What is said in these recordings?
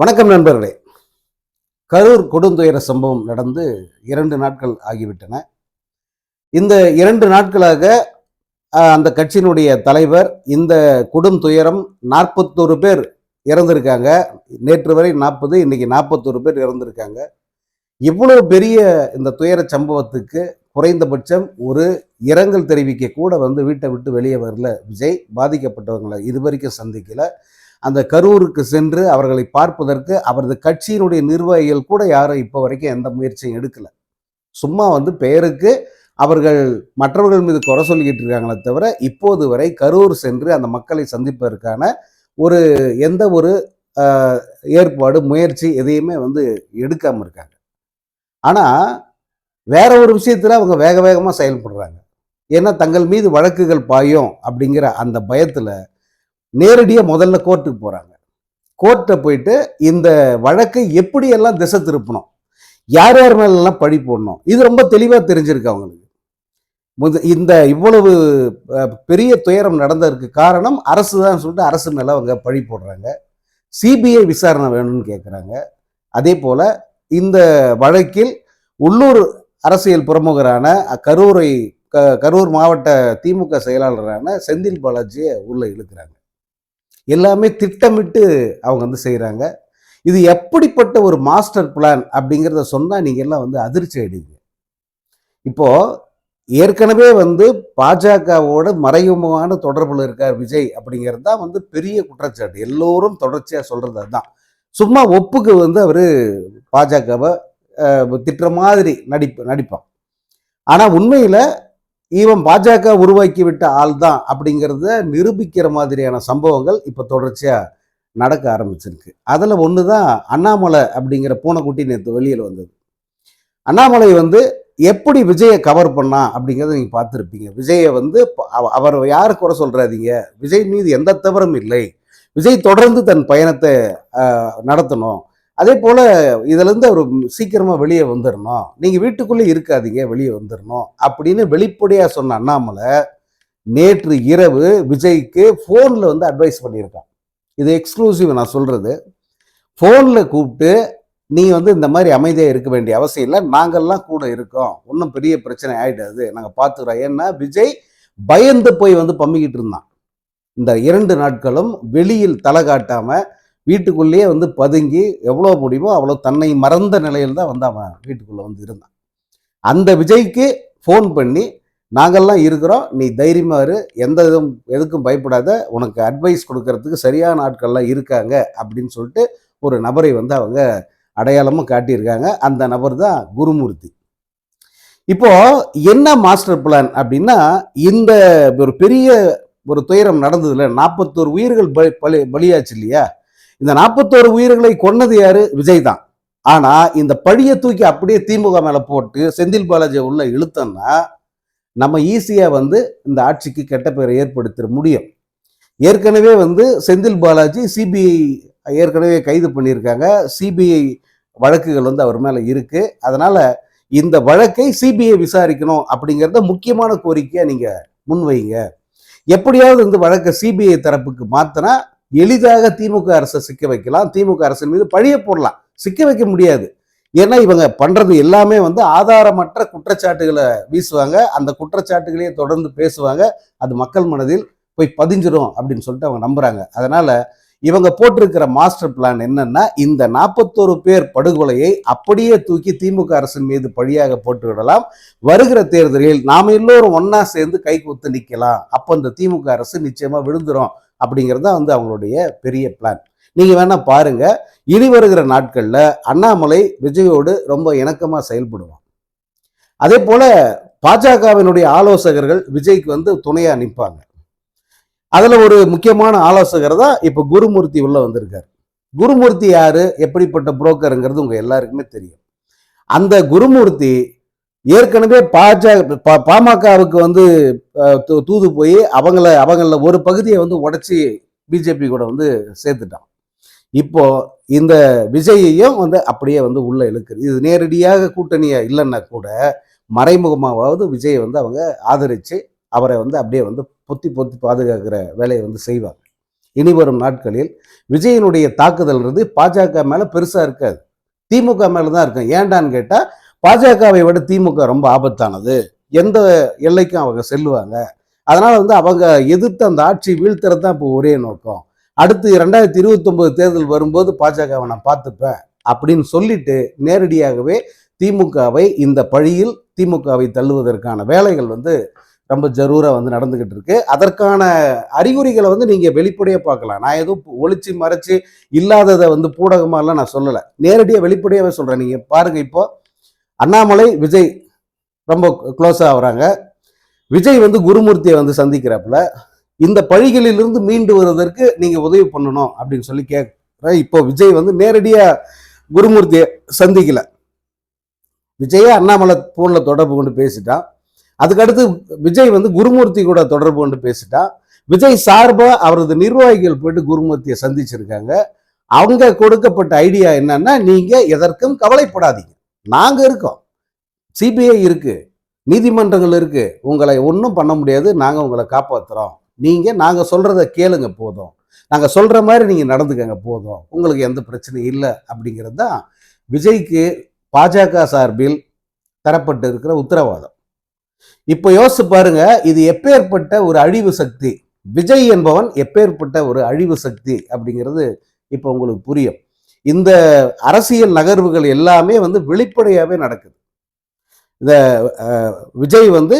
வணக்கம் நண்பர்களே. கரூர் கொடுந்துயர சம்பவம் நடந்து இரண்டு நாட்கள் ஆகிவிட்டன. இந்த இரண்டு நாட்களாக அந்த கட்சியினுடைய தலைவர் இந்த கொடும் துயரம் நாற்பத்தோரு பேர் இறந்திருக்காங்க. நேற்று வரை நாற்பது இன்னைக்கு நாற்பத்தோரு பேர் இறந்திருக்காங்க. இவ்வளவு பெரிய இந்த துயர சம்பவத்துக்கு குறைந்தபட்சம் ஒரு இரங்கல் தெரிவிக்க கூட வந்து வீட்டை விட்டு வெளியே வரல விஜய். பாதிக்கப்பட்டவங்களை இதுவரைக்கும் சந்திக்கலை. அந்த கரூருக்கு சென்று அவர்களை பார்ப்பதற்கு அவரது கட்சியினுடைய நிர்வாகிகள் கூட யாரும் இப்போ வரைக்கும் எந்த முயற்சியும் எடுக்கலை. சும்மா வந்து பெயருக்கு அவர்கள் மற்றவர்கள் மீது குறை சொல்லிக்கிட்டு இருக்காங்களே தவிர இப்போது வரை கரூர் சென்று அந்த மக்களை சந்திப்பதற்கான ஒரு எந்த ஒரு ஏற்பாடு முயற்சி எதையுமே வந்து எடுக்காமல் இருக்காங்க. ஆனால் வேற ஒரு விஷயத்தில் அவங்க வேக வேகமாக செயல்படுறாங்க. ஏன்னா தங்கள் மீது வழக்குகள் பாயும் அப்படிங்கிற அந்த பயத்தில் நேரடியாக முதல்ல கோர்ட்டுக்கு போகிறாங்க கோர்ட்டை போயிட்டு இந்த வழக்கை எப்படியெல்லாம் திசை திருப்பணும்? யார் யார் மேலெல்லாம் பழி போடணும்? இது ரொம்ப தெளிவாக தெரிஞ்சிருக்கு அவங்களுக்கு. இந்த இவ்வளவு பெரிய துயரம் நடந்ததற்கு காரணம் அரசு தான் சொல்லிட்டு அரசு மேலே அவங்க பழி போடுறாங்க. சிபிஐ விசாரணை வேணும்னு கேட்குறாங்க அதே போல் இந்த வழக்கில் உள்ளூர் அரசியல் பிரமுகரான கரூரை க கரூர் மாவட்ட திமுக செயலாளரான செந்தில் பாலாஜியை உள்ளே இழுக்கிறாங்க. எல்லாமே திட்டமிட்டு அவங்க வந்து செய்கிறாங்க இது எப்படிப்பட்ட ஒரு மாஸ்டர் பிளான் அப்படிங்கிறத சொன்னால் நீங்கள் எல்லாம் வந்து அதிர்ச்சி அடிவீங்க இப்போது ஏற்கனவே வந்து பாஜகவோட மறைமுகமான தொடர்பில் இருக்கார் விஜய் அப்படிங்கிறது தான் வந்து பெரிய குற்றச்சாட்டு. எல்லோரும் தொடர்ச்சியாக சொல்கிறது அதுதான். சும்மா ஒப்புக்கு வந்து அவர் பாஜகவை திட்டுற மாதிரி நடிப்பு நடிப்பான். ஆனால் உண்மையில் இவன் பாஜக உருவாக்கி விட்ட ஆள் தான் அப்படிங்கிறத நிரூபிக்கிற மாதிரியான சம்பவங்கள் இப்போ தொடர்ச்சியாக நடக்க ஆரம்பிச்சிருக்கு. அதில் ஒன்று தான் அண்ணாமலை அப்படிங்கிற பூனைக்குட்டி நேற்று வெளியில் வந்தது. அண்ணாமலை வந்து எப்படி விஜயை கவர் பண்ணா அப்படிங்கிறத நீங்கள் பார்த்துருப்பீங்க. விஜயை வந்து அவர் யாரு குறை சொல்கிறாதீங்க விஜய் மீது எந்த தவறும் இல்லை. விஜய் தொடர்ந்து தன் பயணத்தை நடத்தணும். அதே போல் இதிலேருந்து அவர் சீக்கிரமாக வெளியே வந்துடணும் நீங்கள் வீட்டுக்குள்ளே இருக்காதீங்க வெளியே வந்துடணும் அப்படின்னு வெளிப்படையாக சொன்ன அண்ணாமலை நேற்று இரவு விஜய்க்கு ஃபோனில் வந்து அட்வைஸ் பண்ணியிருக்கான். இது எக்ஸ்க்ளூசிவ் நான் சொல்கிறது ஃபோனில் கூப்பிட்டு நீ வந்து இந்த மாதிரி அமைதியாக இருக்க வேண்டிய அவசியம் இல்லை. நாங்கள்லாம் கூட இருக்கோம். ஒன்றும் பெரிய பிரச்சனை ஆகிடாது நாங்கள் பார்த்துக்கிறோம். ஏன்னா விஜய் பயந்து போய் வந்து பம்பிக்கிட்டு இருந்தான். இந்த இரண்டு நாட்களும் வெளியில் தலை காட்டாமல் வீட்டுக்குள்ளேயே வந்து பதுங்கி எவ்வளோ முடியுமோ அவ்வளோ தன்னை மறந்த நிலையில் தான் வந்து அவன் வீட்டுக்குள்ளே வந்து இருந்தான். அந்த விஜய்க்கு ஃபோன் பண்ணி நாங்கள்லாம் இருக்கிறோம் நீ தைரியமாக இரு எந்த இதுவும் எதுக்கும் பயப்படாத உனக்கு அட்வைஸ் கொடுக்கறதுக்கு சரியான ஆட்கள்லாம் இருக்காங்க அப்படின்னு சொல்லிட்டு ஒரு நபரை வந்து அவங்க அடையாளமும் காட்டியிருக்காங்க. அந்த நபர் தான் குருமூர்த்தி. இப்போ என்ன மாஸ்டர் பிளான் அப்படின்னா இந்த ஒரு பெரிய ஒரு துயரம் நடந்ததுல நாற்பத்தோரு உயிர்கள் பலி- பலி- பலியாச்சு இல்லையா? இந்த நாற்பத்தோரு உயிர்களை கொன்னது யாரு? விஜய் தான் ஆனா இந்த பழியை தூக்கி அப்படியே திமுக மேல போட்டு செந்தில் பாலாஜியை உள்ள இழுத்தோம்னா நம்ம ஈஸியா வந்து இந்த ஆட்சிக்கு கெட்ட பேரை ஏற்படுத்த முடியும். ஏற்கனவே வந்து செந்தில் பாலாஜி சிபிஐ ஏற்கனவே கைது பண்ணியிருக்காங்க. சிபிஐ வழக்குகள் வந்து அவர் மேல இருக்கு. அதனால இந்த வழக்கை சிபிஐ விசாரிக்கணும் அப்படிங்கிறத முக்கியமான கோரிக்கையை நீங்க முன்வைங்க. எப்படியாவது இந்த வழக்கை சிபிஐ தரப்புக்கு மாத்தினா எளிதாக திமுக அரசை சிக்க வைக்கலாம். திமுக அரசின் மீது பழிய போடலாம். சிக்க வைக்க முடியாது. ஏன்னா இவங்க பண்றது எல்லாமே வந்து ஆதாரமற்ற குற்றச்சாட்டுகளை வீசுவாங்க. அந்த குற்றச்சாட்டுகளையே தொடர்ந்து பேசுவாங்க. அது மக்கள் மனதில் போய் பதிஞ்சிரும் அப்படின்னு சொல்லிட்டு அவங்க நம்புறாங்க. அதனால இவங்க போட்டிருக்கிற மாஸ்டர் பிளான் என்னன்னா இந்த நாற்பத்தோரு பேர் படுகொலையை அப்படியே தூக்கி திமுக அரசின் மீது பழியாக போட்டு விடலாம் வருகிற தேர்தலில் நாம் எல்லோரும் ஒன்னா சேர்ந்து கை கொத்து நிற்கலாம் அப்போ இந்த திமுக அரசு நிச்சயமா விழுந்துரும். அப்படிங்கிறது தான் வந்து அவங்களுடைய பெரிய பிளான் நீங்கள் வேணால் பாருங்க இனி வருகிற நாட்களில் அண்ணாமலை விஜயோடு ரொம்ப இணக்கமாக செயல்படுவான். அதே போல பாஜகவினுடைய ஆலோசகர்கள் விஜய்க்கு வந்து துணையாக நிற்பாங்க. அதில் ஒரு முக்கியமான ஆலோசகர் தான் இப்போ குருமூர்த்தி உள்ளே வந்திருக்கார். குருமூர்த்தி யார் எப்படிப்பட்ட புரோக்கருங்கிறது உங்கள் எல்லாருக்குமே தெரியும். அந்த குருமூர்த்தி ஏற்கனவே பாஜக பா- பாமகவுக்கு வந்து தூ- தூது போய் அவங்கள அவங்கள ஒரு பகுதியை வந்து உடச்சி பிஜேபி கூட வந்து சேர்த்துட்டான். இப்போ இந்த விஜயையும் வந்து அப்படியே வந்து உள்ள இழுக்குது. இது நேரடியாக கூட்டணியா இல்லைன்னா கூட மறைமுகமாவது விஜயை வந்து அவங்க ஆதரிச்சு அவரை வந்து அப்படியே வந்து பொத்தி பொத்தி பாதுகாக்கிற வேலையை வந்து செய்வாங்க. இனி வரும் நாட்களில் விஜயனுடைய தாக்குதல்ன்றது பாஜக மேல பெருசா இருக்காது. திமுக மேலே தான் இருக்கும். ஏண்டான்னு கேட்டா பாஜகவை விட திமுக ரொம்ப ஆபத்தானது. எந்த எல்லைக்கும் அவங்க செல்லுவாங்க. அதனால் வந்து அவங்க எதிர்த்து அந்த ஆட்சி வீழ்த்துறது தான் இப்போ ஒரே நோக்கம். அடுத்து ரெண்டாயிரத்தி இருபத்தொம்போது தேர்தல் வரும்போது பாஜகவை நான் பார்த்துப்பேன் அப்படின்னு சொல்லிட்டு நேரடியாகவே திமுகவை இந்த பழியில் திமுகவை தள்ளுவதற்கான வேலைகள் வந்து ரொம்ப ஜரூராக வந்து நடந்துக்கிட்டு இருக்கு. அதற்கான அறிகுறிகளை வந்து நீங்கள் வெளிப்படையாக பார்க்கலாம். நான் எதுவும் ஒழிச்சு மறைச்சு இல்லாததை வந்து பூடகமாலாம் நான் சொல்லலை. நேரடியாக வெளிப்படையாகவே சொல்கிறேன் நீங்கள் பாருங்கள் இப்போது அண்ணாமலை விஜய் ரொம்ப க்ளோஸாக ஆகுறாங்க விஜய் வந்து குருமூர்த்தியை வந்து சந்திக்கிறப்பல. இந்த பழிகளிலிருந்து மீண்டு வருவதற்கு நீங்கள் உதவி பண்ணணும் அப்படின்னு சொல்லி கேட்குறேன் இப்போ விஜய் வந்து நேரடியாக குருமூர்த்தியை சந்திக்கல. விஜயே அண்ணாமலை ஃபோனில் தொடர்பு கொண்டு பேசிட்டான். அதுக்கடுத்து விஜய் வந்து குருமூர்த்தி கூட தொடர்பு கொண்டு பேசிட்டான். விஜய் சார்பாக அவரது நிர்வாகிகள் போயிட்டு குருமூர்த்தியை சந்திச்சிருக்காங்க. அவங்க கொடுக்கப்பட்ட ஐடியா என்னன்னா நீங்கள் எதற்கும் கவலைப்படாதீங்க. நாங்கள் இருக்கோம். சிபிஐ இருக்குது நீதிமன்றங்கள் இருக்குது உங்களை ஒன்றும் பண்ண முடியாது. நாங்கள் உங்களை காப்பாற்றுறோம் நீங்கள் நாங்கள் சொல்கிறத கேளுங்க போதும். நாங்கள் சொல்கிற மாதிரி நீங்கள் நடந்துக்கங்க போதும். உங்களுக்கு எந்த பிரச்சனையும் இல்லை அப்படிங்கிறது தான் விஜய்க்கு பாஜக சார்பில் தரப்பட்டு இருக்கிற உத்தரவாதம். இப்போ யோசிச்சு பாருங்க இது எப்பேற்பட்ட ஒரு அழிவு சக்தி? விஜய் என்பவன் எப்பேற்பட்ட ஒரு அழிவு சக்தி அப்படிங்கிறது இப்போ உங்களுக்கு புரியும். இந்த அரசியல் நகர்வுகள் எல்லாமே வந்து வெளிப்படையாகவே நடக்குது. இந்த விஜய் வந்து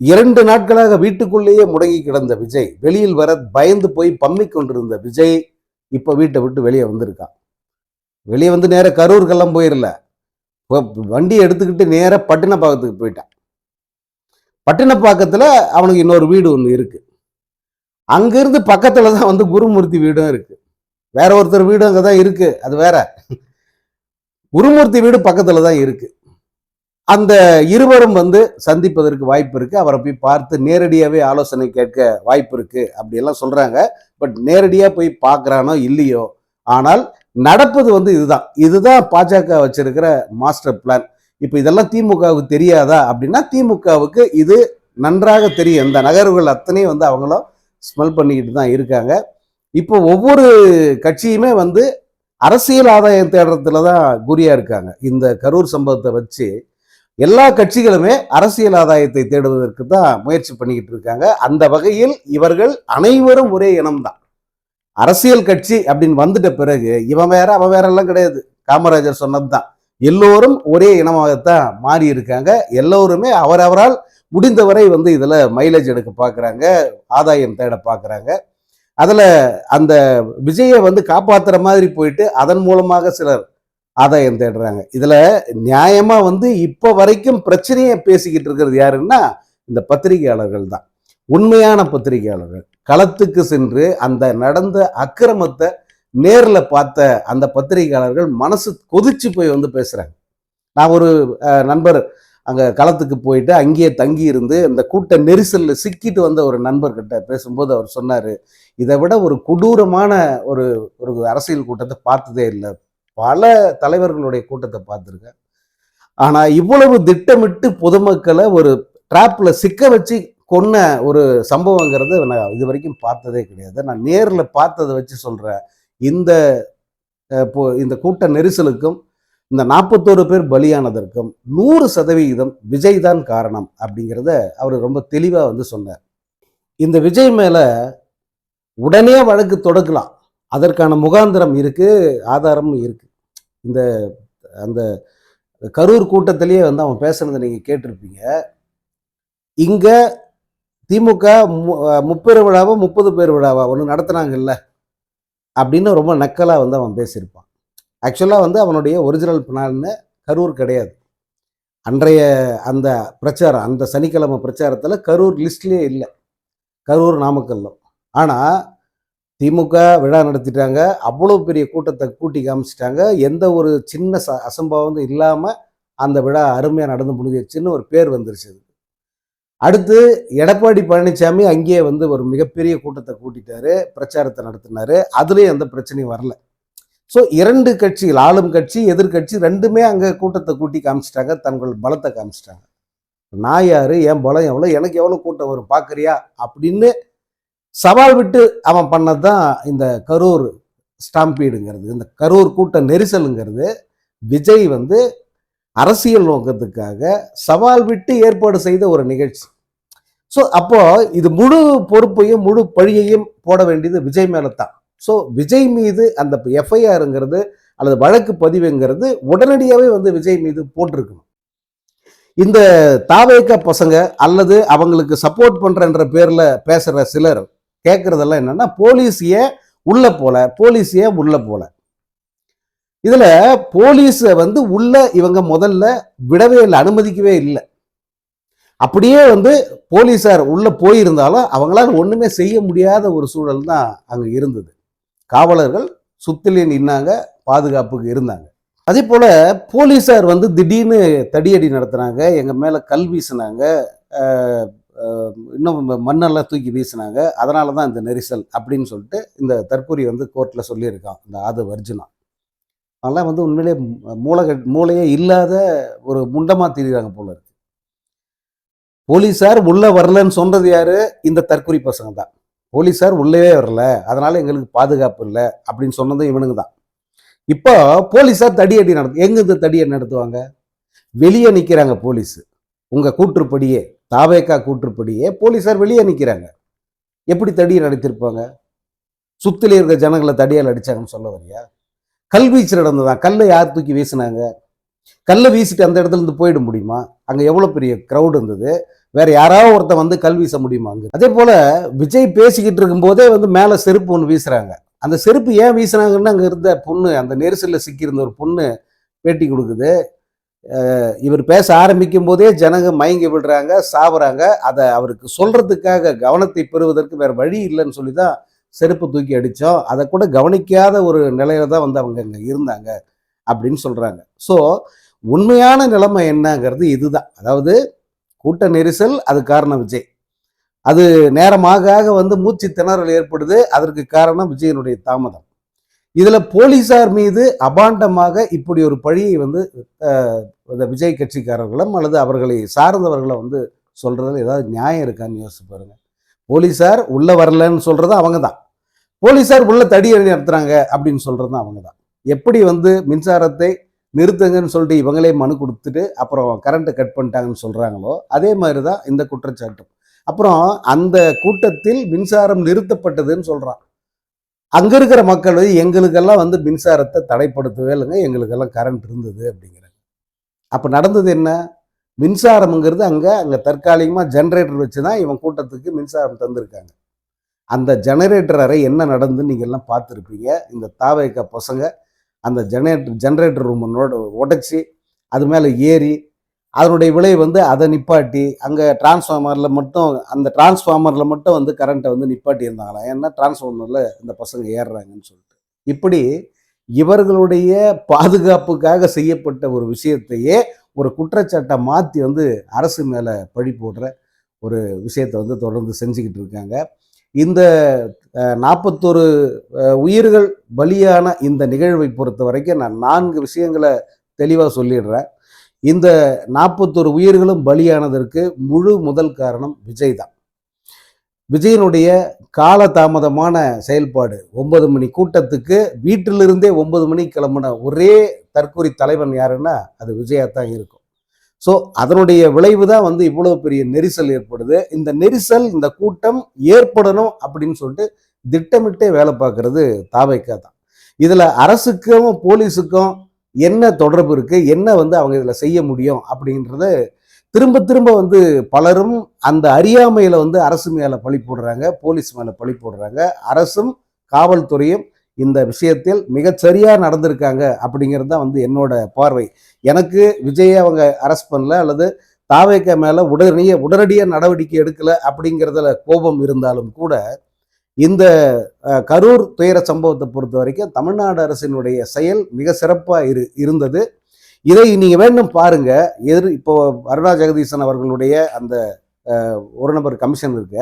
இரண்டு நாட்களாக வீட்டுக்குள்ளேயே முடங்கி கிடந்த விஜய் வெளியில் வர பயந்து போய் பம்மி கொண்டிருந்த விஜய் இப்போ வீட்டை விட்டு வெளியே வந்திருக்கான் வெளியே வந்து நேராக கரூருக்கெல்லாம் போயிடல வண்டியை எடுத்துக்கிட்டு நேராக பட்டினப்பாக்கத்துக்கு போயிட்டான் பட்டினப்பாக்கத்தில் அவனுக்கு இன்னொரு வீடு ஒன்று இருக்குது அங்கேருந்து பக்கத்தில் தான் வந்து குருமூர்த்தி வீடும் இருக்குது வேற ஒருத்தர் வீடு அங்கே தான் இருக்கு. அது வேற. குருமூர்த்தி வீடு பக்கத்தில் தான் இருக்கு. அந்த இருவரும் வந்து சந்திப்பதற்கு வாய்ப்பு இருக்கு. அவரை போய் பார்த்து நேரடியாகவே ஆலோசனை கேட்க வாய்ப்பு இருக்கு அப்படியெல்லாம் சொல்றாங்க. பட் நேரடியாக போய் பார்க்குறானோ இல்லையோ? ஆனால் நடப்பது வந்து இதுதான். இதுதான் பாஜக வச்சிருக்கிற மாஸ்டர் பிளான். இப்போ இதெல்லாம் திமுகவுக்கு தெரியாதா அப்படின்னா திமுகவுக்கு இது நன்றாக தெரியும். இந்த நகர்வுகள் அத்தனையும் வந்து அவங்களும் ஸ்மெல் பண்ணிக்கிட்டு தான் இருக்காங்க. இப்போ ஒவ்வொரு கட்சியுமே வந்து அரசியல் ஆதாயம் தேடுறதுல தான் குறியா இருக்காங்க. இந்த கரூர் சம்பவத்தை வச்சு எல்லா கட்சிகளுமே அரசியல் ஆதாயத்தை தேடுவதற்கு தான் முயற்சி பண்ணிக்கிட்டு இருக்காங்க. அந்த வகையில் இவர்கள் அனைவரும் ஒரே இனம்தான். அரசியல் கட்சி அப்படின்னு வந்துட்ட பிறகு இவன் வேற அவன் வேற எல்லாம் கிடையாது. காமராஜர் சொன்னது தான் எல்லோரும் ஒரே இனமாகத்தான் மாறி இருக்காங்க. எல்லோருமே அவரவரால் முடிந்தவரை வந்து இதில் மைலேஜ் எடுக்க பார்க்குறாங்க ஆதாயம் தேட பார்க்குறாங்க. அதில் அந்த விஜயை வந்து காப்பாற்றுற மாதிரி போயிட்டு அதன் மூலமாக சிலர் ஆதாயம் தேடுறாங்க. இதில் நியாயமாக வந்து இப்போ வரைக்கும் பிரச்சனையை பேசிக்கிட்டு இருக்கிறது யாருன்னா இந்த பத்திரிகையாளர்கள் தான். உண்மையான பத்திரிகையாளர்கள். களத்துக்கு சென்று அந்த நடந்த அக்கிரமத்தை நேரில் பார்த்த அந்த பத்திரிகையாளர்கள் மனசு கொதிச்சு போய் வந்து பேசுகிறாங்க நான் ஒரு நண்பர் அங்கே களத்துக்கு போயிட்டு அங்கேயே தங்கி இருந்து அந்த கூட்ட நெரிசலில் சிக்கிட்டு வந்த ஒரு நண்பர்கிட்ட பேசும்போது அவர் சொன்னார் இதை விட ஒரு கொடூரமான ஒரு ஒரு அரசியல் கூட்டத்தை பார்த்ததே இல்லை. பல தலைவர்களுடைய கூட்டத்தை பார்த்துருக்கேன். ஆனால் இவ்வளவு திட்டமிட்டு பொதுமக்களை ஒரு ட்ராப்பில் சிக்க வச்சு கொன்ன ஒரு சம்பவங்கிறது நான் இது வரைக்கும் பார்த்ததே கிடையாது. நான் நேரில் பார்த்ததை வச்சு சொல்கிறேன் இந்த இந்த கூட்ட நெரிசலுக்கும் இந்த நாற்பத்தோரு பேர் பலியானதற்கும் நூறு சதவிகிதம் விஜய் தான் காரணம் அப்படிங்கிறத அவர் ரொம்ப தெளிவாக வந்து சொன்னார். இந்த விஜய் மேலே உடனே வழக்கு தொடக்கலாம். அதற்கான முகாந்திரம் இருக்குது ஆதாரமும் இருக்குது இந்த அந்த கரூர் கூட்டத்திலேயே வந்து அவன் பேசுனதை நீங்கள் கேட்டிருப்பீங்க. இங்கே திமுக மு- முப்பெரு விழாவோ முப்பது பேர் விழாவா ஒன்று நடத்துனாங்கல்ல அப்படின்னு ரொம்ப நக்கலாக வந்து அவன் பேசியிருப்பான். ஆக்சுவலாக வந்து அவனுடைய ஒரிஜினல் பிளான்னு கரூர் கிடையாது. அன்றைய அந்த பிரச்சாரம் அந்த சனிக்கிழமை பிரச்சாரத்தில் கரூர் லிஸ்ட்லேயே இல்லை. கரூர் நாமக்கல்லும். ஆனால் திமுக விழா நடத்திட்டாங்க. அவ்வளோ பெரிய கூட்டத்தை கூட்டி காமிச்சிட்டாங்க. எந்த ஒரு சின்ன ச அசம்பாவம் இல்லாமல் அந்த விழா அருமையாக நடந்து முடிஞ்சிருச்சுன்னு ஒரு பேர் வந்துருச்சு அடுத்து எடப்பாடி பழனிசாமி அங்கேயே வந்து ஒரு மிகப்பெரிய கூட்டத்தை கூட்டிட்டாரு. பிரச்சாரத்தை நடத்தினாரு. அதுலேயும் எந்த பிரச்சனையும் வரல. ஸோ இரண்டு கட்சிகள் ஆளும் கட்சி எதிர்க்கட்சி ரெண்டுமே அங்கே கூட்டத்தை கூட்டி காமிச்சிட்டாங்க. தங்கள் பலத்தை காமிச்சிட்டாங்க. நான் யாரு? என் பலம் எவ்வளோ எனக்கு எவ்வளோ கூட்டம் வரும்? பார்க்குறியா? அப்படின்னு சவால் விட்டு அவன் பண்ணது தான் இந்த கரூர் ஸ்டாம்பீடுங்கிறது. இந்த கரூர் கூட்ட நெரிசலுங்கிறது. விஜய் வந்து அரசியல் நோக்கத்துக்காக சவால் விட்டு ஏற்பாடு செய்த ஒரு நிகழ்ச்சி. ஸோ அப்போது இது முழு பொறுப்பையும் முழு பழியையும் போட வேண்டியது விஜய் மேலே தான் ஸோ விஜய் மீது அந்த எஃப்ஐஆருங்கிறது அல்லது வழக்கு பதிவுங்கிறது உடனடியாகவே வந்து விஜய் மீது போட்டிருக்கணும். இந்த தாவேக்க பசங்க அல்லது அவங்களுக்கு சப்போர்ட் பண்ணுறன்ற பேரில் பேசுகிற சிலர் கேட்குறதெல்லாம் என்னென்னா போலீஸையே உள்ளே உள்ள போல போலீஸையே உள்ளே உள்ள போல? இதில் போலீஸை வந்து உள்ள இவங்க முதல்ல விடவே இல்லை அனுமதிக்கவே இல்லை. அப்படியே வந்து போலீஸார் உள்ளே போயிருந்தாலும் அவங்களால ஒன்றுமே செய்ய முடியாத ஒரு சூழல் தான் அங்கே இருந்தது. காவலர்கள் சுத்திலே நின்னாங்க பாதுகாப்புக்கு இருந்தாங்க. அதே போல் போலீஸார் வந்து திடீர்னு தடியடி நடத்துனாங்க எங்கள் மேலே கல் வீசினாங்க இன்னும் மண்ணெல்லாம் தூக்கி வீசினாங்க அதனால தான் இந்த நெரிசல் அப்படின்னு சொல்லிட்டு இந்த தற்கொலை வந்து கோர்ட்டில் சொல்லியிருக்கான் இந்த ஆதவ் அர்ஜுனா. அதெல்லாம் வந்து உண்மையிலே மூளை மூளையே இல்லாத ஒரு முண்டமாக தெரியுறாங்க போல இருக்கு. போலீஸார் உள்ளே வரலன்னு சொன்னது யாரு? இந்த தற்கொலை பசங்க தான். போலீஸார் உள்ளவே வரல. அதனால எங்களுக்கு பாதுகாப்பு இல்லை அப்படின்னு சொன்னதும் இவனுங்க தான் இப்போ போலீஸார் தடியடி நடத்து எங்க இந்த தடியடி நடத்துவாங்க? வெளியே நிற்கிறாங்க போலீஸ். உங்க கூற்றுப்படியே தாவேக்கா கூற்றுப்படியே போலீஸார் வெளியே நிற்கிறாங்க எப்படி தடியை நடத்திருப்பாங்க? சுத்தில இருக்க ஜனங்களை தடியால் அடிச்சாங்கன்னு சொல்ல வரியா கல்வீச்சு நடந்ததான் கல்லை யார் தூக்கி வீசினாங்க? கல்லை வீசிட்டு அந்த இடத்துல இருந்து போயிட முடியுமா? அங்கே எவ்வளோ பெரிய க்ரௌடு இருந்தது? வேற யாராவது ஒருத்தன் வந்து கல் வீச முடியுமாங்க அதே போல விஜய் பேசிக்கிட்டு இருக்கும்போதே வந்து மேல செருப்பு ஒன்று வீசுறாங்க. அந்த செருப்பு ஏன் வீசுனாங்கன்னு அங்க இருந்த பொண்ணு அந்த நெரிசல்ல சிக்கியிருந்த ஒரு பொண்ணு பேட்டி கொடுக்குது. இவர் பேச ஆரம்பிக்கும் போதே ஜனங்க மயங்கி விடுறாங்க சாவுறாங்க. அதை அவருக்கு சொல்றதுக்காக கவனத்தை பெறுவதற்கு வேற வழி இல்லைன்னு சொல்லி தான் செருப்பு தூக்கி அடித்தோம் அதை கூட கவனிக்காத ஒரு நிலையில தான் வந்து அவங்க அங்கே இருந்தாங்க அப்படின்னு சொல்றாங்க. ஸோ உண்மையான நிலைமை என்னங்கிறது இதுதான். அதாவது கூட்ட நெரிசல் அது காரணம் விஜய். அது நேரமாக ஆக வந்து மூச்சு திணறல் ஏற்படுது. அதற்கு காரணம் விஜயனுடைய தாமதம். இதில் போலீஸார் மீது அபாண்டமாக இப்படி ஒரு பழியை வந்து இந்த விஜய் கட்சிக்காரர்களும் அல்லது அவர்களை சார்ந்தவர்களை வந்து சொல்கிறதுல ஏதாவது நியாயம் இருக்கான்னு யோசிச்சு பாருங்கள் போலீஸார் உள்ளே வரலன்னு சொல்கிறது அவங்க தான். போலீஸார் உள்ளே தடியடி நடத்துகிறாங்க அப்படின்னு சொல்கிறது அவங்க தான். எப்படி வந்து மின்சாரத்தை நிறுத்துங்கன்னு சொல்லிட்டு இவங்களே மனு கொடுத்துட்டு அப்புறம் கரண்ட்டை கட் பண்ணிட்டாங்கன்னு சொல்கிறாங்களோ அதே மாதிரி தான் இந்த குற்றச்சாட்டும். அப்புறம் அந்த கூட்டத்தில் மின்சாரம் நிறுத்தப்பட்டதுன்னு சொல்கிறான் அங்கே இருக்கிற மக்கள் வந்து எங்களுக்கெல்லாம் வந்து மின்சாரத்தை தடைப்படுத்தவே இல்லைங்க எங்களுக்கெல்லாம் கரண்ட் இருந்தது அப்படிங்கிறாங்க. அப்போ நடந்தது என்ன? மின்சாரம்ங்கிறது அங்கே அங்கே தற்காலிகமாக ஜென்ரேட்டர் வச்சு தான் இவன் கூட்டத்துக்கு மின்சாரம் தந்திருக்காங்க. அந்த ஜெனரேட்டர் அறை என்ன நடந்துன்னு நீங்கள் எல்லாம் பார்த்துருப்பீங்க. இந்த தாவைக்க பசங்க அந்த ஜெனரேட்டர் ஜென்ரேட்டர் ரூமனோட உடைச்சி அது மேலே ஏறி அதனுடைய விலை வந்து அதை நிப்பாட்டி அங்கே டிரான்ஸ்ஃபார்மரில் மட்டும் அந்த டிரான்ஸ்ஃபார்மரில் மட்டும் வந்து கரண்ட்டை வந்து நிப்பாட்டி இருந்தாங்களாம். ஏன்னா டிரான்ஸ்ஃபார்மரில் இந்த பசங்க ஏறுறாங்கன்னு சொல்லிட்டு. இப்படி இவர்களுடைய பாதுகாப்புக்காக செய்யப்பட்ட ஒரு விஷயத்தையே ஒரு குற்றச்சாட்டை மாற்றி வந்து அரசு மேலே பழி போடுற ஒரு விஷயத்தை வந்து தொடர்ந்து செஞ்சுக்கிட்டு இருக்காங்க. இந்த நாற்பத்தொரு உயிர்கள் பலியான இந்த நிகழ்வை பொறுத்த வரைக்கும் நான் நான்கு விஷயங்களை தெளிவாக சொல்லிடுறேன். இந்த நாற்பத்தொரு உயிர்களும் பலியானதற்கு முழு முதல் காரணம் விஜய் தான். விஜயனுடைய காலதாமதமான செயல்பாடு ஒன்பது மணி கூட்டத்துக்கு வீட்டிலிருந்தே ஒன்பது மணி கிளம்பின ஒரே தற்கொலை தலைவன் யாருன்னா அது விஜயா தான் இருக்கும். ஸோ அதனுடைய விளைவு தான் வந்து இவ்வளவு பெரிய நெரிசல் ஏற்படுது. இந்த நெரிசல் இந்த கூட்டம் ஏற்படணும் அப்படின்னு சொல்லிட்டு திட்டமிட்டே வேலை பார்க்கறது தாவைக்கா தான். இதில் அரசுக்கும் போலீஸுக்கும் என்ன தொடர்பு இருக்குது என்ன வந்து அவங்க இதில் செய்ய முடியும்? அப்படின்றத திரும்ப திரும்ப வந்து பலரும் அந்த அறியாமையில் வந்து அரசு மேலே பழி போடுறாங்க போலீஸ் மேலே பழி போடுறாங்க. அரசும் காவல்துறையும் இந்த விஷயத்தில் மிகச்சரியாக நடந்திருக்காங்க அப்படிங்கிறது தான் வந்து என்னோட பார்வை. எனக்கு விஜயை அவங்க அரெஸ்ட் பண்ணல அல்லது தாவேக்க மேலே உடனடிய உடனடியாக நடவடிக்கை எடுக்கலை அப்படிங்கிறதுல கோபம் இருந்தாலும் கூட இந்த கரூர் துயர சம்பவத்தை பொறுத்த வரைக்கும் தமிழ்நாடு அரசினுடைய செயல் மிக சிறப்பாக இரு இருந்தது. இதை நீங்கள் வேண்டும் பாருங்க. எதிர் இப்போ அருணா ஜெகதீசன் அவர்களுடைய அந்த ஒரு நபர் கமிஷன் இருக்க.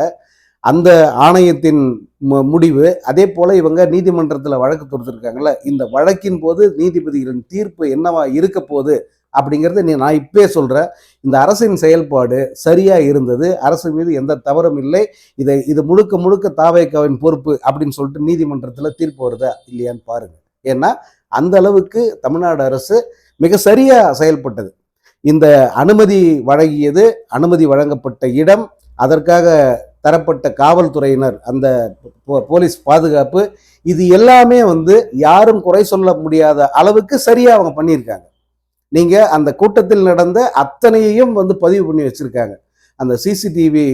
அந்த ஆணையத்தின் மு- முடிவு. அதே போல இவங்க நீதிமன்றத்தில் வழக்கு தொடுத்திருக்காங்கல்ல இந்த வழக்கின் போது நீதிபதிகளின் தீர்ப்பு என்னவா இருக்க போகுது அப்படிங்கிறது நீ நான் இப்பே சொல்கிறேன் இந்த அரசின் செயல்பாடு சரியாக இருந்தது அரசு மீது எந்த தவறும் இல்லை இதை இது முழுக்க முழுக்க தாவேக்காவின் பொறுப்பு அப்படின்னு சொல்லிட்டு நீதிமன்றத்தில் தீர்ப்பு வருதா இல்லையான்னு பாருங்கள் ஏன்னா அந்த அளவுக்கு தமிழ்நாடு அரசு மிக சரியாக செயல்பட்டது. இந்த அனுமதி வழங்கியது அனுமதி வழங்கப்பட்ட இடம் அதற்காக தரப்பட்ட காவல்துறையினர் அந்த போ- போலீஸ் பாதுகாப்பு இது எல்லாமே வந்து யாரும் குறை சொல்ல முடியாத அளவுக்கு சரியாக அவங்க பண்ணியிருக்காங்க. நீங்கள் அந்த கூட்டத்தில் நடந்த அத்தனையையும் வந்து பதிவு பண்ணி வச்சுருக்காங்க. அந்த சிசிடிவி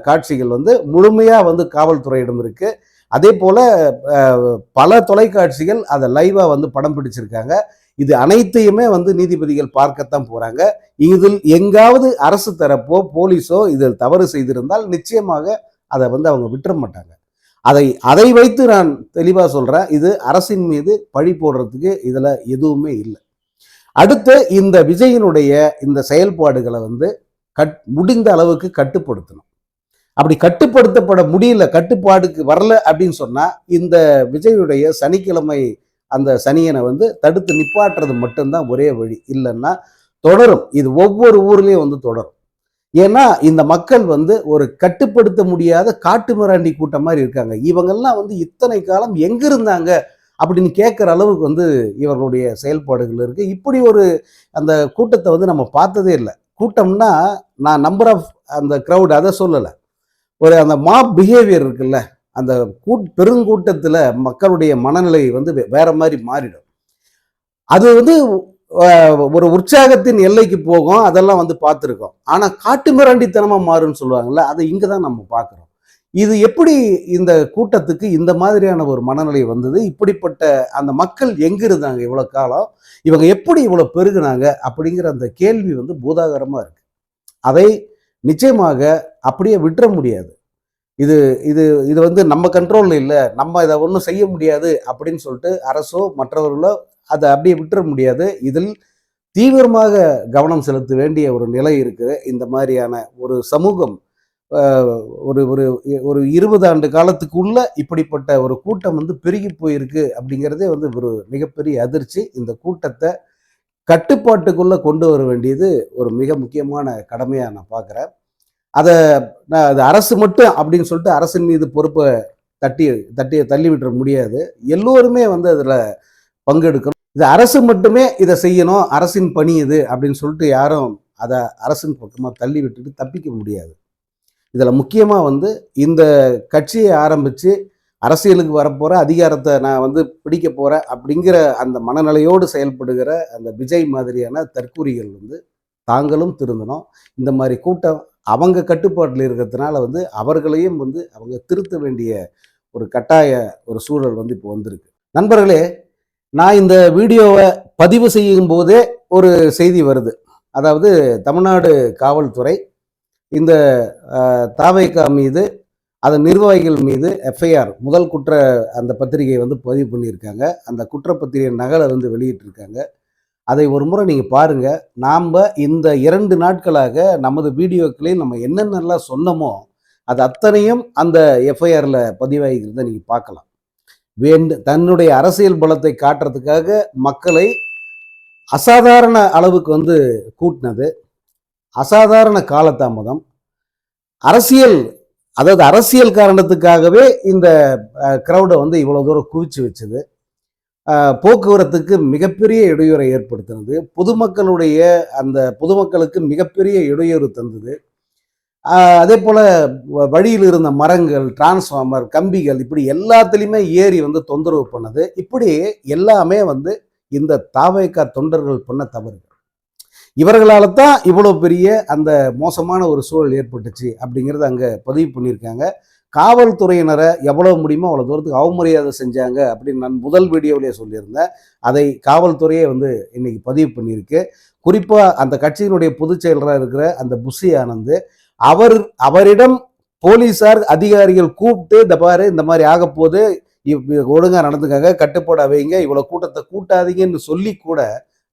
காட்சிகள் வந்து முழுமையாக வந்து காவல்துறையிடம் இருக்குது அதே போல் பல தொலைக்காட்சிகள் அதை லைவாக வந்து படம் பிடிச்சிருக்காங்க. இது அனைத்தையுமே வந்து நீதிபதிகள் பார்க்கத்தான் போறாங்க. இதில் எங்காவது அரசு தரப்போ போலீஸோ இதில் தவறு செய்திருந்தால் நிச்சயமாக அதை வந்து அவங்க விட்டுற மாட்டாங்க. அதை அதை வைத்து நான் தெளிவாக சொல்றேன். இது அரசின் மீது பழி போடுறதுக்கு இதில் எதுவுமே இல்லை. அடுத்து இந்த விஜயினுடைய இந்த செயல்பாடுகளை வந்து கட் முடிந்த அளவுக்கு கட்டுப்படுத்தணும். அப்படி கட்டுப்படுத்தப்பட முடியல கட்டுப்பாடுக்கு வரல அப்படின்னு சொன்னால் இந்த விஜயனுடைய சனிக்கிழமை அந்த சனியனை வந்து தடுத்து நிப்பாட்டுறது மட்டும்தான் ஒரே வழி. இல்லைன்னா தொடரும். இது ஒவ்வொரு ஊர்லேயும் வந்து தொடரும். ஏன்னா இந்த மக்கள் வந்து ஒரு கட்டுப்படுத்த முடியாத காட்டு மிராண்டி கூட்டம் மாதிரி இருக்காங்க. இவங்கெல்லாம் வந்து இத்தனை காலம் எங்க இருந்தாங்க அப்படின்னு கேட்குற அளவுக்கு வந்து இவர்களுடைய செயல்பாடுகள் இருக்கு. இப்படி ஒரு அந்த கூட்டத்தை வந்து நம்ம பார்த்ததே இல்லை. கூட்டம்னா நான் நம்பர் ஆஃப் அந்த க்ரௌட் அதை சொல்லலை. ஒரு அந்த மாப் பிஹேவியர் இருக்குல்ல. அந்த கூட் பெருங்கூட்டத்தில் மக்களுடைய மனநிலை வந்து வேற மாதிரி மாறிடும். அது வந்து ஒரு உற்சாகத்தின் எல்லைக்கு போகும். அதெல்லாம் வந்து பார்த்துருக்கோம். ஆனால் காட்டு மிராண்டித்தனமாக மாறும்னு சொல்லுவாங்கள்ல அதை இங்கே தான் நம்ம பார்க்குறோம். இது எப்படி இந்த கூட்டத்துக்கு இந்த மாதிரியான ஒரு மனநிலை வந்தது? இப்படிப்பட்ட அந்த மக்கள் எங்கே இருந்தாங்க இவ்வளோ காலம்? இவங்க எப்படி இவ்வளோ பெருகினாங்க? அப்படிங்கிற அந்த கேள்வி வந்து பூதாகரமாக இருக்குது அதை நிச்சயமாக அப்படியே விட்டுற முடியாது. இது இது இது வந்து நம்ம கண்ட்ரோலில் இல்லை. நம்ம இதை ஒன்றும் செய்ய முடியாது அப்படின்னு சொல்லிட்டு அரசோ மற்றவர்களோ அதை அப்படியே விட்டுற முடியாது. இதில் தீவிரமாக கவனம் செலுத்த வேண்டிய ஒரு நிலை இருக்குது. இந்த மாதிரியான ஒரு சமூகம் ஒரு ஒரு ஒரு இருபது ஆண்டு காலத்துக்குள்ள இப்படிப்பட்ட ஒரு கூட்டம் வந்து பெருகி போயிருக்கு அப்படிங்கிறதே வந்து ஒரு மிகப்பெரிய அதிர்ச்சி. இந்த கூட்டத்தை கட்டுப்பாட்டுக்குள்ளே கொண்டு வர வேண்டியது ஒரு மிக முக்கியமான கடமையாக நான் பார்க்குறேன் அதை நான் அது அரசு மட்டும் அப்படின்னு சொல்லிட்டு அரசின் மீது பொறுப்பை தட்டி தட்டி தள்ளி விட்டுற முடியாது. எல்லோருமே வந்து அதில் பங்கெடுக்கணும். இது அரசு மட்டுமே இதை செய்யணும் அரசின் பணி இது அப்படின்னு சொல்லிட்டு யாரும் அதை அரசின் பக்கமாக தள்ளி விட்டுட்டு தப்பிக்க முடியாது. இதில் முக்கியமாக வந்து இந்த கட்சியை ஆரம்பித்து அரசியலுக்கு வரப்போகிற அதிகாரத்தை நான் வந்து பிடிக்க போகிறேன் அப்படிங்கிற அந்த மனநிலையோடு செயல்படுகிற அந்த விஜய் மாதிரியான தற்கூரிகள் வந்து தாங்களும் திருந்தணும். இந்த மாதிரி கூட்டம் அவங்க கட்டுப்பாட்டில் இருக்கிறதுனால வந்து அவர்களையும் வந்து அவங்க திருத்த வேண்டிய ஒரு கட்டாய ஒரு சூழல் வந்து இப்போ வந்திருக்கு. நண்பர்களே நான் இந்த வீடியோவை பதிவு செய்யும் போதே ஒரு செய்தி வருது. அதாவது தமிழ்நாடு காவல்துறை இந்த தாவைக்கா மீது அதன் நிர்வாகிகள் மீது எஃப்ஐஆர் முதல் குற்ற அந்த பத்திரிகையை வந்து பதிவு பண்ணியிருக்காங்க. அந்த குற்றப்பத்திரிகை நகலை வந்து வெளியிட்டிருக்காங்க. அதை ஒரு முறை நீங்கள் பாருங்கள் நாம் இந்த இரண்டு நாட்களாக நமது வீடியோக்களில் நம்ம என்னென்னலாம் சொன்னோமோ அது அத்தனையும் அந்த எஃப்ஐஆரில் பதிவாகிக்கிறத நீங்கள் பார்க்கலாம். வேண்டு தன்னுடைய அரசியல் பலத்தை காட்டுறதுக்காக மக்களை அசாதாரண அளவுக்கு வந்து கூட்டினது. அசாதாரண காலதாமதம். அரசியல் அதாவது அரசியல் காரணத்துக்காகவே இந்த க்ரௌடை வந்து இவ்வளோ தூரம் குவிச்சு வச்சது. போக்குவரத்துக்கு மிகப்பெரிய இடையூறை ஏற்படுத்தினது. பொதுமக்களுடைய அந்த பொதுமக்களுக்கு மிகப்பெரிய இடையூறு தந்தது. அதே போல் வழியில் இருந்த மரங்கள் டிரான்ஸ்ஃபார்மர் கம்பிகள் இப்படி எல்லாத்துலேயுமே ஏறி வந்து தொந்தரவு பண்ணது. இப்படி எல்லாமே வந்து இந்த தாவைக்கா தொண்டர்கள் பண்ண தவறுகள். இவர்களால் தான் இவ்வளோ பெரிய அந்த மோசமான ஒரு சூழல் ஏற்பட்டுச்சு அப்படிங்கிறத அங்கே பதிவு பண்ணியிருக்காங்க. காவல்துறையினரை எவ்வளோ முடியுமோ அவ்வளோ தூரத்துக்கு அவமரியாதை செஞ்சாங்க அப்படின்னு நான் முதல் வீடியோவிலேயே சொல்லியிருந்தேன். அதை காவல்துறையே வந்து இன்னைக்கு பதிவு பண்ணியிருக்கு. குறிப்பாக அந்த கட்சியினுடைய பொதுச் செயலராக இருக்கிற அந்த புஷி ஆனந்த் அவர் அவரிடம் போலீசார் அதிகாரிகள் கூப்பிட்டு இந்த பாரு இந்த மாதிரி ஆகப்போகுது இவ் ஒழுங்காக நடந்துக்காங்க கட்டுப்பாடு வைங்க. இவ்வளோ கூட்டத்தை கூட்டாதீங்கன்னு சொல்லி கூட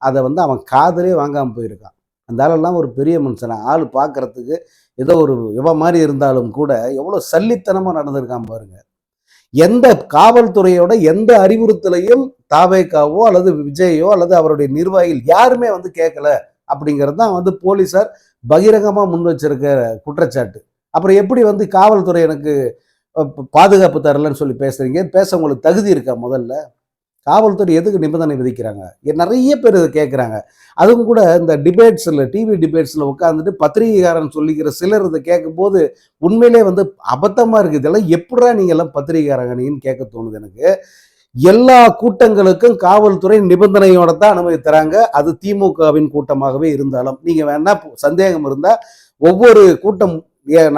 அதை வந்து அவன் காதலே வாங்காமல் போயிருக்கான். அந்த ஆளெல்லாம் ஒரு பெரிய மனுஷனை. ஆள் பார்க்கறதுக்கு ஏதோ ஒரு இவ மாதிரி இருந்தாலும் கூட எவ்வளோ சல்லித்தனமாக நடந்திருக்கான் பாருங்க. எந்த காவல்துறையோட எந்த அறிவுறுத்தலையும் தாவேக்காவோ அல்லது விஜயோ அல்லது அவருடைய நிர்வாகிகள் யாருமே வந்து கேட்கல அப்படிங்கிறது தான் வந்து போலீசார் பகிரங்கமாக முன் வச்சிருக்கிற குற்றச்சாட்டு. அப்புறம் எப்படி வந்து காவல்துறை எனக்கு பாதுகாப்பு தரலன்னு சொல்லி பேசுறீங்க? பேச உங்களுக்கு தகுதி இருக்கா முதல்ல? காவல்துறை எதுக்கு நிபந்தனை விதிக்கிறாங்க? நிறைய பேர் இதை கேட்குறாங்க அதுவும் கூட இந்த டிபேட்ஸில் டிவி டிபேட்ஸில் உட்காந்துட்டு பத்திரிகைக்காரன் சொல்லிக்கிற சிலர் இதை கேட்கும்போது உண்மையிலே வந்து அபத்தமாக இருக்குது இதெல்லாம் எப்படா நீங்கள்லாம் எல்லாம் கேட்க தோணுது எனக்கு. எல்லா கூட்டங்களுக்கும் காவல்துறை நிபந்தனையோட தான் அனுமதி தராங்க. அது திமுகவின் கூட்டமாகவே இருந்தாலும். நீங்கள் வேணா சந்தேகம் இருந்தால் ஒவ்வொரு கூட்டம் ஏ-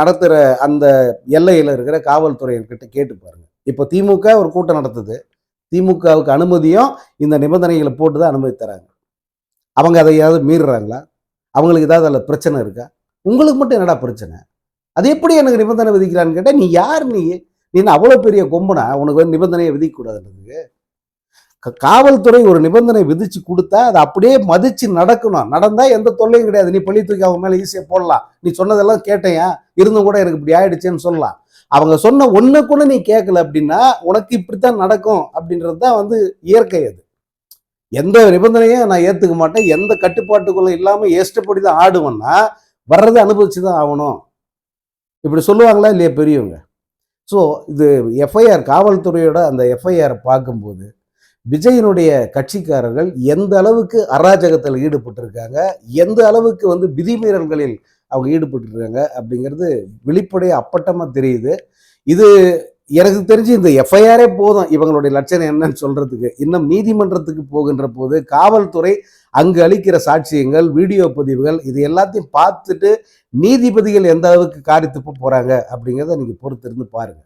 அந்த எல்லையில் இருக்கிற காவல்துறையர்கிட்ட கேட்டு பாருங்கள் இப்போ திமுக ஒரு கூட்டம் நடத்துது. திமுகவுக்கு அனுமதியும் இந்த நிபந்தனைகளை போட்டு தான் அனுமதி தராங்க. அவங்க அதை ஏதாவது மீறுறாங்களா? அவங்களுக்கு ஏதாவது அதில் பிரச்சனை இருக்கா? உங்களுக்கு மட்டும் என்னடா பிரச்சனை? அது எப்படி எனக்கு நிபந்தனை விதிக்கிறான்னு கேட்டால் நீ யார் நீ? நீ அவ்வளோ பெரிய கொம்பனா? உனக்கு வந்து நிபந்தனையை விதிக்கக்கூடாதுன்றதுக்கு. காவல்துறை ஒரு நிபந்தனை விதிச்சு கொடுத்தா அதை அப்படியே மதிச்சு நடக்கணும். நடந்தா எந்த தொல்லையும் கிடையாது. நீ பள்ளி தூக்கி அவங்க மேலே ஈஸியாக போடலாம். நீ சொன்னதெல்லாம் கேட்டேன் இருந்தும் கூட எனக்கு இப்படி ஆயிடுச்சேன்னு சொல்லலாம். அவங்க சொன்ன ஒன்று கூட நீ கேட்கல அப்படின்னா உனக்கு இப்படித்தான் நடக்கும் அப்படின்றது தான் வந்து இயற்கை அது. எந்த நிபந்தனையும் நான் ஏற்றுக்க மாட்டேன். எந்த கட்டுப்பாட்டுக்குள்ள இல்லாமல் இஷ்டப்படி தான் ஆடுவேன்னா வர்றதை அனுபவிச்சு தான் ஆகணும். இப்படி சொல்லுவாங்களா இல்லையா பெரியவங்க? ஸோ இது எஃப்ஐஆர் காவல்துறையோட அந்த எஃப்ஐஆர் பார்க்கும்போது விஜயனுடைய கட்சிக்காரர்கள் எந்த அளவுக்கு அராஜகத்தில் ஈடுபட்டிருக்காங்க எந்த அளவுக்கு வந்து விதிமீறல்களில் அவங்க ஈடுபட்டுருக்காங்க அப்படிங்கிறது வெளிப்படையாக அப்பட்டமாக தெரியுது. இது எனக்கு தெரிஞ்சு இந்த எஃப்ஐஆரே போதும். இவங்களுடைய லட்சணம் என்னன்னு சொல்றதுக்கு. இன்னும் நீதிமன்றத்துக்கு போகின்ற போது காவல்துறை அங்கு அளிக்கிற சாட்சியங்கள் வீடியோ பதிவுகள் இது எல்லாத்தையும் பார்த்துட்டு நீதிபதிகள் எந்த அளவுக்கு காரி துப்ப போறாங்க அப்படிங்கிறத நீங்க பொறுத்திருந்து பாருங்க.